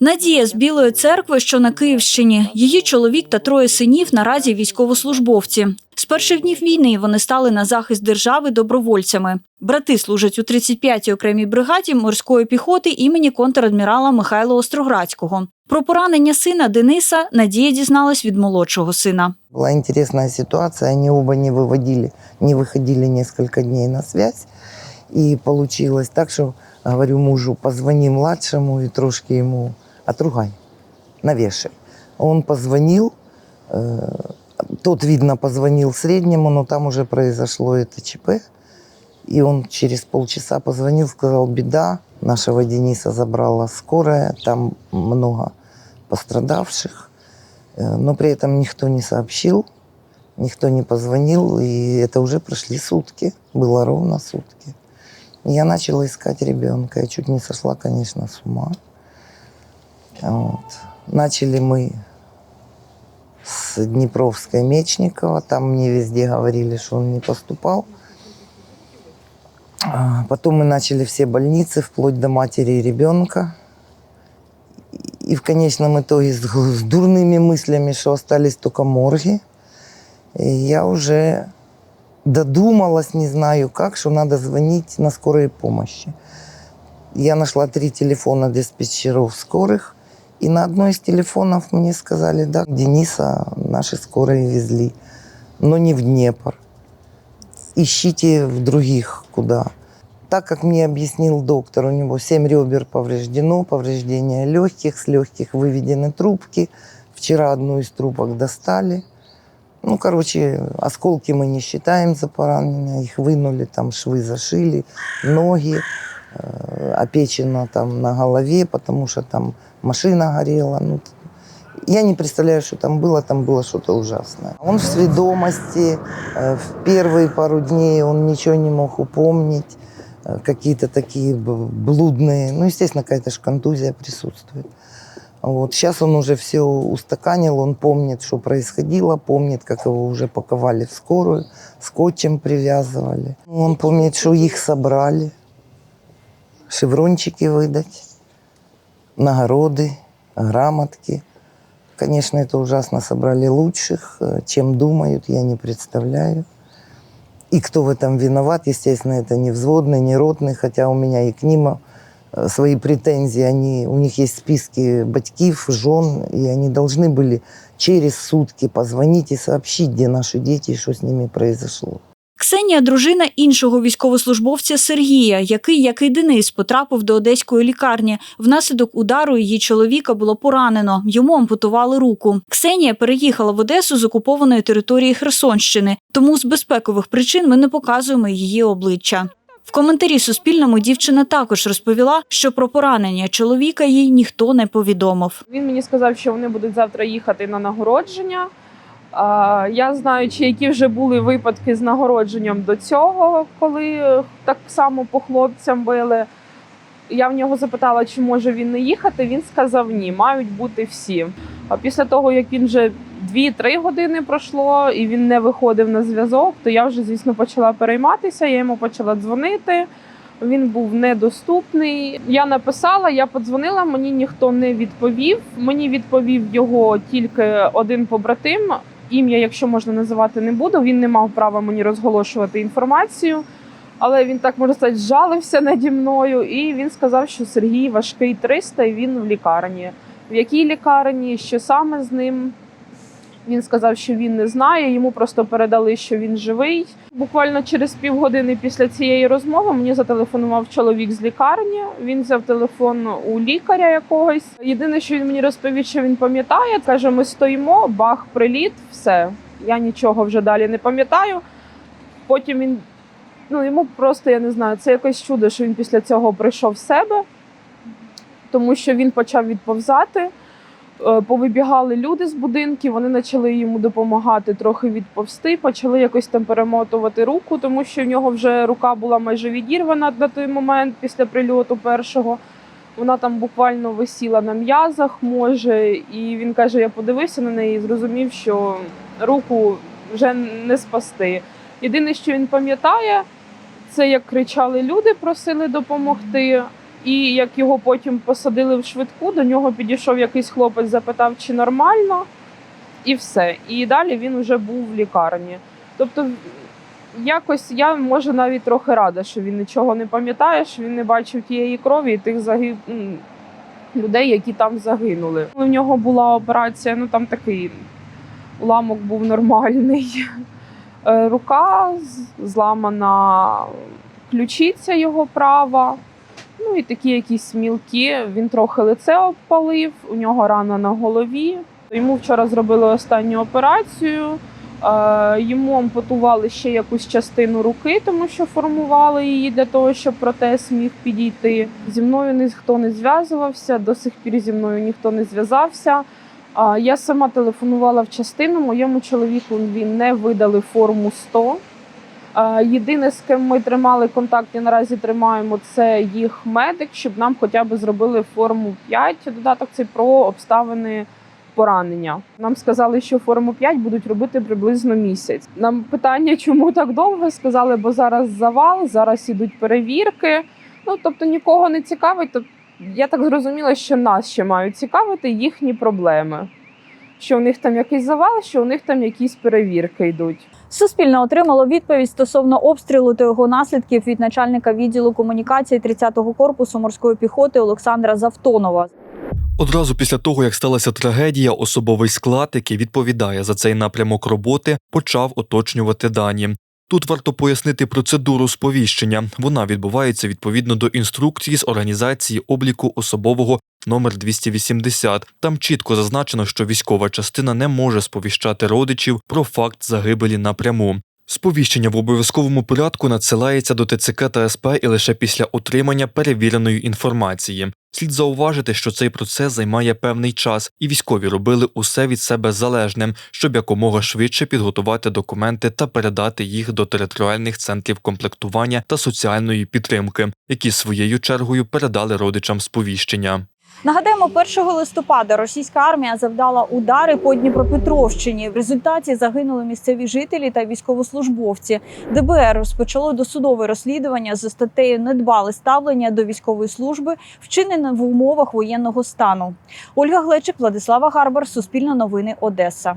Надія з Білої церкви, що на Київщині. Її чоловік та троє синів наразі військовослужбовці. З перших днів війни вони стали на захист держави добровольцями. Брати служать у 35-й окремій бригаді морської піхоти імені контрадмірала Михайла Остроградського. Про поранення сина Дениса Надія дізналась від молодшого сина. Была интересная ситуация, они оба не выводили, не выходили несколько дней на связь. И получилось так, что говорю мужу, позвони младшему и трошки ему Отругай, навешай. Он позвонил, э, тот, видно, позвонил среднему, но там уже произошло это ЧП. И он через полчаса позвонил, сказал, беда, нашего Дениса забрала скорая, там много пострадавших. Э, Но при этом никто не сообщил, никто не позвонил, и это уже прошли сутки, было ровно сутки. Я начала искать ребенка, я чуть не сошла, конечно, с ума. Вот. Начали мы с Днепровской Мечникова, там мне везде говорили, что он не поступал. А, Потом мы начали все больницы, вплоть до матери и ребенка. И в конечном итоге с, с дурными мыслями, что остались только морги, и я уже додумалась, не знаю как, что надо звонить на скорой помощи. Я нашла три телефона диспетчеров скорых, и на одной из телефонов мне сказали, да, Дениса наши скорые везли, но не в Днепр. Ищите в других куда. Так как мне объяснил доктор, у него семь ребер повреждено, повреждения легких, с легких выведены трубки. Вчера одну из трубок достали. Ну, короче, осколки мы не считаем за поранения, их вынули, там швы зашили, ноги, э, опечено там на голове, потому что там машина горела. Ну, я не представляю, что там было, там было что-то ужасное. Он в сведомости, э, в первые пару дней он ничего не мог упомнить, э, какие-то такие б- блудные, ну, естественно, какая-то ж контузия присутствует. Вот. Сейчас он уже все устаканил, он помнит, что происходило, помнит, как его уже паковали в скорую, скотчем привязывали. Он помнит, что их собрали, Шеврончики выдать, нагороды, грамотки. Конечно, это ужасно собрали лучших. Э, Чем думают, я не представляю. И кто в этом виноват, естественно, это не взводный, не ротный, хотя у меня и к ним э, свои претензии. Они, у них есть списки батьків, жен, и они должны были через сутки позвонить и сообщить, где наши дети и что с ними произошло. Ксенія дружина іншого військовослужбовця Сергія, який, як і Денис, потрапив до одеської лікарні. Внаслідок удару її чоловіка було поранено. Йому ампутували руку. Ксенія переїхала в Одесу з окупованої території Херсонщини, тому з безпекових причин ми не показуємо її обличчя. В коментарі Суспільному дівчина також розповіла, що про поранення чоловіка їй ніхто не повідомив. Він мені сказав, що вони будуть завтра їхати на нагородження. Я знаючи, які вже були випадки з нагородженням до цього, коли так само по хлопцям били. Я в нього запитала, чи може він не їхати. Він сказав ні, мають бути всі. А після того, як він вже 2-3 години пройшло і він не виходив на зв'язок, то я вже, звісно, почала перейматися. Я йому почала дзвонити. Він був недоступний. Я написала, я подзвонила, мені ніхто не відповів. Мені відповів його тільки один побратим. Ім'я, якщо можна називати, не буду. Він не мав права мені розголошувати інформацію. Але він так можна сказати, жалився наді мною, і він сказав, що Сергій важкий 300 і він в лікарні. В якій лікарні, що саме з ним? Він сказав, що він не знає. Йому просто передали, що він живий. Буквально через півгодини після цієї розмови мені зателефонував чоловік з лікарні. Він взяв телефон у лікаря якогось. Єдине, що він мені розповів, що він пам'ятає, каже: ми стоїмо, бах, приліт, все. Я нічого вже далі не пам'ятаю. Потім він ну йому просто я не знаю, це якесь чудо, що він після цього прийшов в себе, тому що він почав відповзати. Е, Повибігали люди з будинків, вони почали йому допомагати трохи відповсти, почали якось там перемотувати руку, тому що в нього вже рука була майже відірвана на той момент після прильоту першого. Вона там буквально висіла на м'язах, може, і він каже: я подивився на неї і зрозумів, що руку вже не спасти. Єдине, що він пам'ятає, це як кричали люди, просили допомогти. І як його потім посадили в швидку, до нього підійшов якийсь хлопець, запитав, чи нормально, і все. І далі він вже був в лікарні. Тобто, якось я може навіть трохи рада, що він нічого не пам'ятає, що він не бачив тієї крові і тих загиб... людей, які там загинули. У нього була операція, ну там такий уламок був нормальний. Е, Рука зламана, ключиця його права. Ну і такі якісь мілкі. Він трохи лице обпалив, у нього рана на голові. Йому вчора зробили останню операцію. Е, Йому ампутували ще якусь частину руки, тому що формували її для того, щоб протез міг підійти. Зі мною ніхто не зв'язувався, до сих пір зі мною ніхто не зв'язався. Я сама телефонувала в частину. Моєму чоловіку він не видали форму 100. Єдине, з ким ми тримали контакт і наразі тримаємо, це їх медик, щоб нам хоча б зробили форму 5. Додаток цей про обставини поранення. Нам сказали, що форму 5 будуть робити приблизно місяць. Нам питання, чому так довго? Сказали, бо зараз завал, зараз ідуть перевірки. Ну тобто нікого не цікавить. Тобто, я так зрозуміла, що нас ще мають цікавити їхні проблеми. Що у них там якийсь завал, що у них там якісь перевірки йдуть. Суспільне отримало відповідь стосовно обстрілу та його наслідків від начальника відділу комунікації 30-го корпусу морської піхоти Олександра Завтонова. Одразу після того, як сталася трагедія, особовий склад, який відповідає за цей напрямок роботи, почав уточнювати дані. Тут варто пояснити процедуру сповіщення. Вона відбувається відповідно до інструкції з організації обліку особового номер 280. Там чітко зазначено, що військова частина не може сповіщати родичів про факт загибелі напряму. Сповіщення в обов'язковому порядку надсилається до ТЦК та СП і лише після отримання перевіреної інформації. Слід зауважити, що цей процес займає певний час, і військові робили усе від себе залежним, щоб якомога швидше підготувати документи та передати їх до територіальних центрів комплектування та соціальної підтримки, які своєю чергою передали родичам сповіщення. Нагадаємо, 1 листопада російська армія завдала удари по Дніпропетровщині. В результаті загинули місцеві жителі та військовослужбовці. ДБР розпочало досудове розслідування за статтею недбале ставлення до військової служби, вчинене в умовах воєнного стану. Ольга Глечик, Владислава Гарбар, Суспільне новини, Одеса.